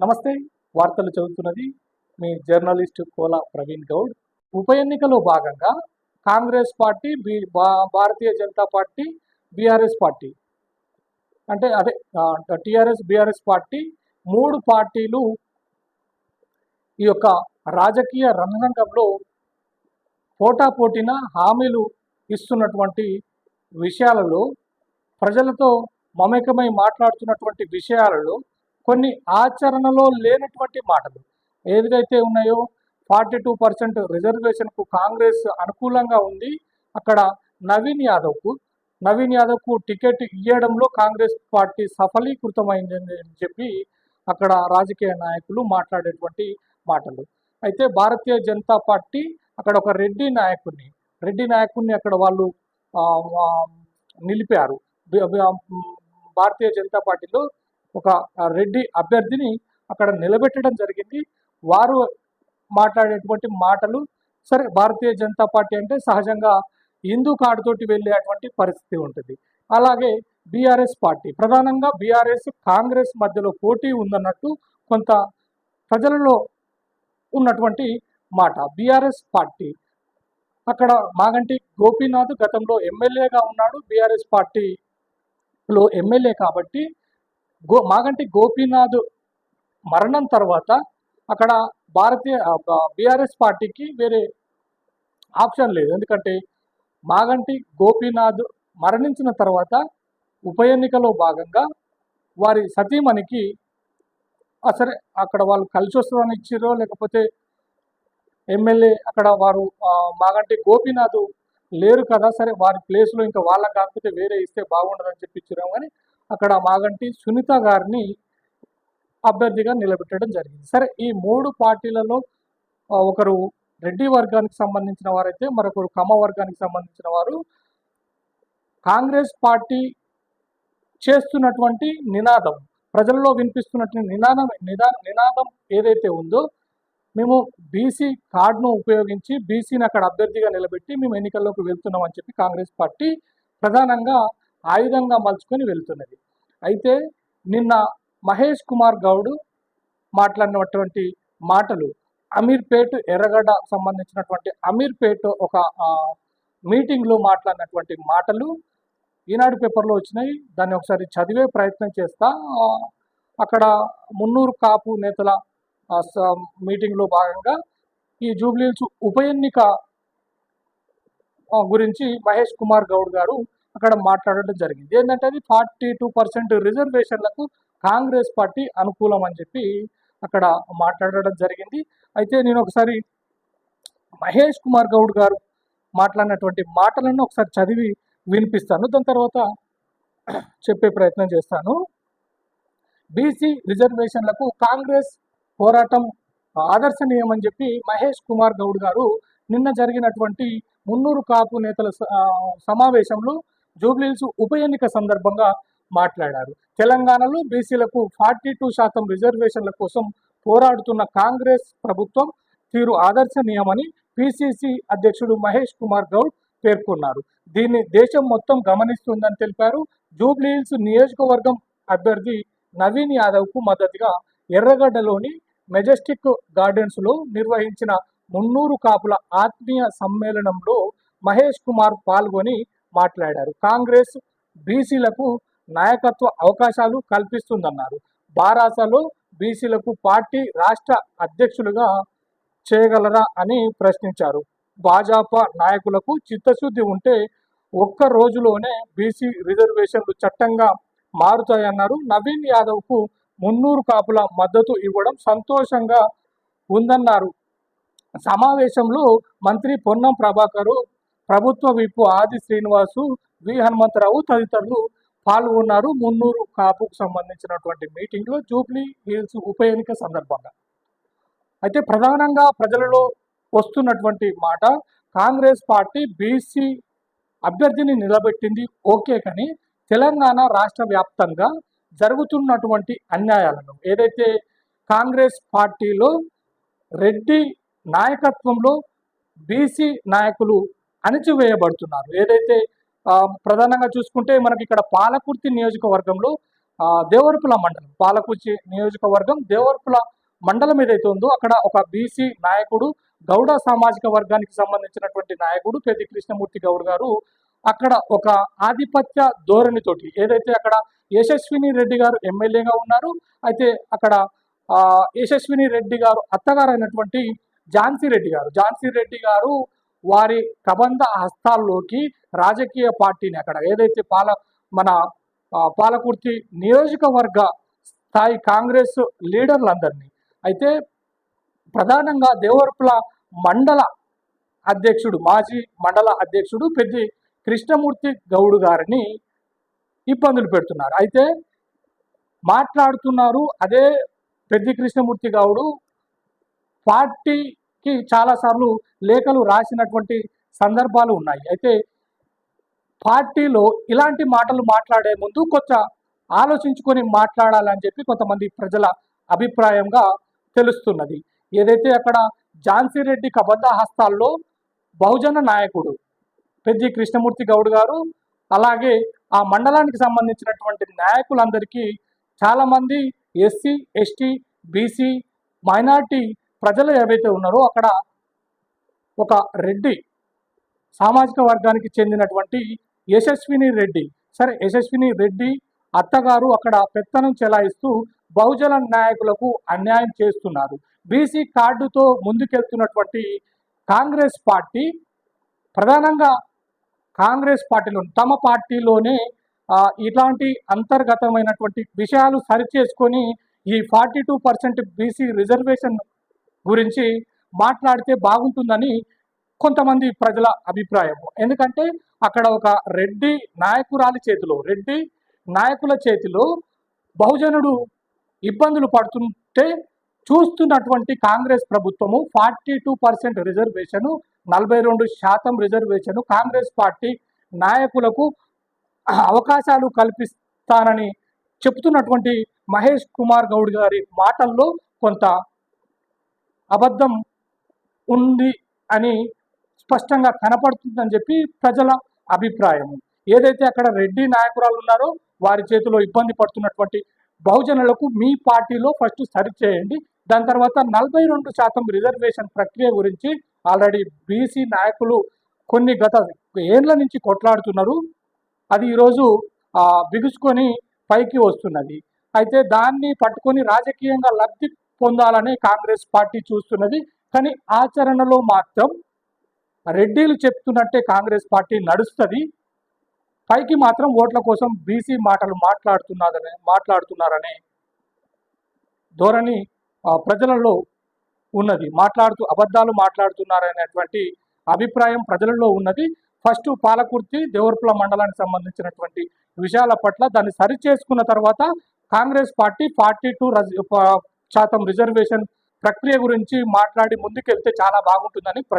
నమస్తే వార్తలు చదువుతున్నది మీ జర్నలిస్ట్ కోల ప్రవీణ్ గౌడ్. ఉప ఎన్నికలో భాగంగా కాంగ్రెస్ పార్టీ బి భా- Bharatiya Janata party BRS party. అంటే అదే టీఆర్ఎస్ బీఆర్ఎస్ పార్టీ మూడు పార్టీలు ఈ యొక్క రాజకీయ రంగంలో పోటాపోటీన హామీలు ఇస్తున్నటువంటి విషయాలలో ప్రజలతో మమేకమై మాట్లాడుతున్నటువంటి విషయాలలో కొన్ని ఆచరణలో లేనటువంటి మాటలు. ఏదైతే ఉన్నాయో ఫార్టీ టూ పర్సెంట్ రిజర్వేషన్కు కాంగ్రెస్ అనుకూలంగా ఉంది. అక్కడ నవీన్ యాదవ్కు నవీన్ యాదవ్కు టికెట్ ఇవ్వడంలో కాంగ్రెస్ పార్టీ సఫలీకృతమైంది అని చెప్పి అక్కడ రాజకీయ నాయకులు మాట్లాడేటువంటి మాటలు. అయితే భారతీయ జనతా పార్టీ అక్కడ ఒక రెడ్డి నాయకుడిని రెడ్డి నాయకుడిని అక్కడ వాళ్ళు నిలిపారు. భారతీయ జనతా పార్టీలో ఒక రెడ్డి అభ్యర్థిని అక్కడ నిలబెట్టడం జరిగింది. వారు మాట్లాడేటువంటి మాటలు సరే భారతీయ జనతా పార్టీ అంటే సహజంగా హిందూ కార్డుతోటి వెళ్ళేటువంటి పరిస్థితి ఉంటుంది. అలాగే బీఆర్ఎస్ పార్టీ ప్రధానంగా బీఆర్ఎస్ కాంగ్రెస్ మధ్యలో పోటీ ఉందన్నట్టు కొంత ప్రజలలో ఉన్నటువంటి మాట. బీఆర్ఎస్ పార్టీ అక్కడ మాగంటి గోపీనాథ్ గతంలో ఎమ్మెల్యేగా ఉన్నాడు. బీఆర్ఎస్ పార్టీలో ఎమ్మెల్యే కాబట్టి గో మాగంటి గోపీనాథ్ మరణం తర్వాత అక్కడ భారతీయ బీఆర్ఎస్ పార్టీకి వేరే ఆప్షన్ లేదు. ఎందుకంటే మాగంటి గోపీనాథ్ మరణించిన తర్వాత ఉప ఎన్నికలో భాగంగా వారి సతీమణికి ఆ సరే అక్కడ వాళ్ళు కలిసి వస్తుందని ఇచ్చిరో లేకపోతే ఎమ్మెల్యే అక్కడ వారు మాగంటి గోపీనాథ్ లేరు కదా సరే వారి ప్లేస్లో ఇంకా వాళ్ళకి కాకపోతే వేరే ఇస్తే బాగుండదని చెప్పి ఇచ్చిరాం కానీ అక్కడ మాగంటి సునీత గారిని అభ్యర్థిగా నిలబెట్టడం జరిగింది. సరే ఈ మూడు పార్టీలలో ఒకరు రెడ్డి వర్గానికి సంబంధించిన వారైతే మరొకరు కమ్మ వర్గానికి సంబంధించిన వారు. కాంగ్రెస్ పార్టీ చేస్తున్నటువంటి నినాదం ప్రజల్లో వినిపిస్తున్నటువంటి నినాదం నిదా నినాదం ఏదైతే ఉందో మేము బీసీ కార్డును ఉపయోగించి బీసీని అక్కడ అభ్యర్థిగా నిలబెట్టి మేము ఎన్నికల్లోకి వెళ్తున్నామని చెప్పి కాంగ్రెస్ పార్టీ ప్రధానంగా ఆయుధంగా మలుచుకొని వెళ్తున్నది. అయితే నిన్న మహేష్ కుమార్ గౌడ్ మాట్లాడినటువంటి మాటలు అమీర్పేట్ ఎర్రగడ్డ సంబంధించినటువంటి అమీర్పేట్ ఒక మీటింగ్లో మాట్లాడినటువంటి మాటలు ఈనాడు పేపర్లో వచ్చినాయి. దాన్ని ఒకసారి చదివే ప్రయత్నం చేస్తా. అక్కడ మున్నూరు కాపు నేతల స- మీటింగ్లో భాగంగా ఈ జూబ్లీహిల్స్ ఉప ఎన్నిక గురించి మహేష్ కుమార్ గౌడ్ గారు అక్కడ మాట్లాడడం జరిగింది. ఏంటంటే అది ఫార్టీ టూ పర్సెంట్ రిజర్వేషన్లకు కాంగ్రెస్ పార్టీ అనుకూలం అని చెప్పి అక్కడ మాట్లాడడం జరిగింది. అయితే నేను ఒకసారి మహేష్ కుమార్ గౌడ్ గారు మాట్లాడినటువంటి మాటలను ఒకసారి చదివి వినిపిస్తాను. దాని తర్వాత చెప్పే ప్రయత్నం చేస్తాను. బీసీ రిజర్వేషన్లకు కాంగ్రెస్ పోరాటం ఆదర్శనీయమని చెప్పి మహేష్ కుమార్ గౌడ్ గారు నిన్న జరిగినటువంటి మున్నూరు కాపు నేతల స- సమావేశంలో జూబ్లీహిల్స్ ఉప ఎన్నిక సందర్భంగా మాట్లాడారు. తెలంగాణలో బీసీలకు ఫార్టీ టూ శాతం రిజర్వేషన్ల కోసం పోరాడుతున్న కాంగ్రెస్ ప్రభుత్వం తీరు ఆదర్శనీయమని పిసిసి అధ్యక్షుడు మహేష్ కుమార్ గౌడ్ పేర్కొన్నారు. దీన్ని దేశం మొత్తం గమనిస్తుందని తెలిపారు. జూబ్లీహిల్స్ నియోజకవర్గం అభ్యర్థి నవీన్ యాదవ్కు మద్దతుగా ఎర్రగడ్డలోని మెజెస్టిక్ గార్డెన్స్లో నిర్వహించిన మున్నూరు కాపుల ఆత్మీయ సమ్మేళనంలో మహేష్ కుమార్ పాల్గొని మాట్లాడారు. కాంగ్రెస్ బీసీలకు నాయకత్వ అవకాశాలు కల్పిస్తుందన్నారు. బారాసలో బీసీలకు పార్టీ రాష్ట్ర అధ్యక్షులుగా చేయగలరా అని ప్రశ్నించారు. భాజపా నాయకులకు చిత్తశుద్ధి ఉంటే ఒక్క రోజులోనే బీసీ రిజర్వేషన్లు చట్టంగా మారుతాయన్నారు. నవీన్ యాదవ్కు మున్నూరు కాపుల మద్దతు ఇవ్వడం సంతోషంగా ఉందన్నారు. సమావేశంలో మంత్రి పొన్నం ప్రభాకరు ప్రభుత్వ విప్పు ఆది శ్రీనివాసు వి. హనుమంతరావు తదితరులు పాల్గొన్నారు. మున్నూరు కాపుకు సంబంధించినటువంటి మీటింగ్లో జూబ్లీ హిల్స్ ఉప ఎన్నిక సందర్భంగా. అయితే ప్రధానంగా ప్రజలలో వస్తున్నటువంటి మాట కాంగ్రెస్ పార్టీ బీసీ అభ్యర్థిని నిలబెట్టింది ఓకే కానీ తెలంగాణ రాష్ట్ర వ్యాప్తంగా జరుగుతున్నటువంటి అన్యాయాలను ఏదైతే కాంగ్రెస్ పార్టీలో రెడ్డి నాయకత్వంలో బీసీ నాయకులు అణిచివేయబడుతున్నారు. ఏదైతే ప్రధానంగా చూసుకుంటే మనకి ఇక్కడ పాలకుర్తి నియోజకవర్గంలో దేవరపుల మండలం పాలకుర్తి నియోజకవర్గం దేవరపుల మండలం ఏదైతే ఉందో అక్కడ ఒక బీసీ నాయకుడు గౌడ సామాజిక వర్గానికి సంబంధించినటువంటి నాయకుడు పెద్ది కృష్ణమూర్తి గౌడ్ గారు అక్కడ ఒక ఆధిపత్య ధోరణితోటి ఏదైతే అక్కడ యశస్విని రెడ్డి గారు ఎమ్మెల్యేగా ఉన్నారు అయితే అక్కడ యశస్విని రెడ్డి గారు అత్తగారు అయినటువంటి ఝాన్సీ రెడ్డి గారు ఝాన్సీ రెడ్డి గారు వారి కబంధ హస్తాల్లోకి రాజకీయ పార్టీని అక్కడ ఏదైతే పాల మన పాలకుర్తి నియోజకవర్గ స్థాయి కాంగ్రెస్ లీడర్లందరినీ అయితే ప్రధానంగా దేవరపుల మండల అధ్యక్షుడు మాజీ మండల అధ్యక్షుడు పెద్ది కృష్ణమూర్తి గౌడ్ గారిని ఇబ్బందులు పెడుతున్నారు. అయితే మాట్లాడుతున్నారు అదే పెద్ది కృష్ణమూర్తి గౌడు పార్టీ కి చాలాసార్లు లేఖలు రాసినటువంటి సందర్భాలు ఉన్నాయి. అయితే పార్టీలో ఇలాంటి మాటలు మాట్లాడే ముందు కొంత ఆలోచించుకొని మాట్లాడాలని చెప్పి కొంతమంది ప్రజల అభిప్రాయంగా తెలుస్తున్నది. ఏదైతే అక్కడ ఝాన్సీ రెడ్డి కబద్ద హస్తాల్లో బహుజన నాయకుడు పెద్ది కృష్ణమూర్తి గౌడ్ గారు అలాగే ఆ మండలానికి సంబంధించినటువంటి నాయకులందరికీ చాలామంది ఎస్సీ ఎస్టీ బీసీ మైనార్టీ ప్రజలు ఏవైతే ఉన్నారో అక్కడ ఒక రెడ్డి సామాజిక వర్గానికి చెందినటువంటి యశస్విని రెడ్డి. సరే యశస్విని రెడ్డి అత్తగారు అక్కడ పెత్తనం చెలాయిస్తూ బహుజన నాయకులకు అన్యాయం చేస్తున్నారు. బీసీ కార్డుతో ముందుకెళ్తున్నటువంటి కాంగ్రెస్ పార్టీ ప్రధానంగా కాంగ్రెస్ పార్టీలో తమ పార్టీలోనే ఇలాంటి అంతర్గతమైనటువంటి విషయాలు సరిచేసుకొని ఈ forty two percent BC reservation గురించి మాట్లాడితే బాగుంటుందని కొంతమంది ప్రజల అభిప్రాయం ఎందుకంటే అక్కడ ఒక రెడ్డి నాయకురాలి చేతిలో రెడ్డి నాయకుల చేతిలో బహుజనుడు ఇబ్బందులు పడుతుంటే చూస్తున్నటువంటి కాంగ్రెస్ ప్రభుత్వము ఫార్టీ టూ పర్సెంట్ రిజర్వేషన్ నలభై రెండు శాతం రిజర్వేషన్ కాంగ్రెస్ పార్టీ నాయకులకు అవకాశాలు కల్పిస్తానని చెప్తున్నటువంటి మహేష్ కుమార్ గౌడ్ గారి మాటల్లో కొంత అబద్ధం ఉంది అని స్పష్టంగా కనపడుతుందని చెప్పి ప్రజల అభిప్రాయం ఏదైతే అక్కడ రెడ్డి నాయకురాలు ఉన్నారో వారి చేతిలో ఇబ్బంది పడుతున్నటువంటి బహుజనులకు మీ పార్టీలో ఫస్ట్ సరి చేయండి. దాని తర్వాత నలభై రెండు శాతం రిజర్వేషన్ ప్రక్రియ గురించి ఆల్రెడీ బీసీ నాయకులు కొన్ని గత ఏండ్ల నుంచి కొట్లాడుతున్నారు. అది ఈరోజు బిగుసుకొని పైకి వస్తున్నది. అయితే దాన్ని పట్టుకొని రాజకీయంగా లబ్ధి పొందాలని కాంగ్రెస్ పార్టీ చూస్తున్నది. కానీ ఆచరణలో మాత్రం రెడ్డిలు చెప్తున్నట్టే కాంగ్రెస్ పార్టీ నడుస్తుంది. పైకి మాత్రం ఓట్ల కోసం బీసీ మాటలు మాట్లాడుతున్నారనే మాట్లాడుతున్నారనే ధోరణి ప్రజలలో ఉన్నది. మాట్లాడుతూ అబద్ధాలు మాట్లాడుతున్నారనేటువంటి అభిప్రాయం ప్రజలలో ఉన్నది. ఫస్ట్ పాలకుర్తి దేవరపుల మండలానికి సంబంధించినటువంటి విషయాల పట్ల దాన్ని సరి చేసుకున్న తర్వాత కాంగ్రెస్ పార్టీ ఫార్టీ టూ శాతం రిజర్వేషన్ ప్రక్రియ గురించి మాట్లాడి ముందుకెళ్తే చాలా బాగుంటుందని ప్ర-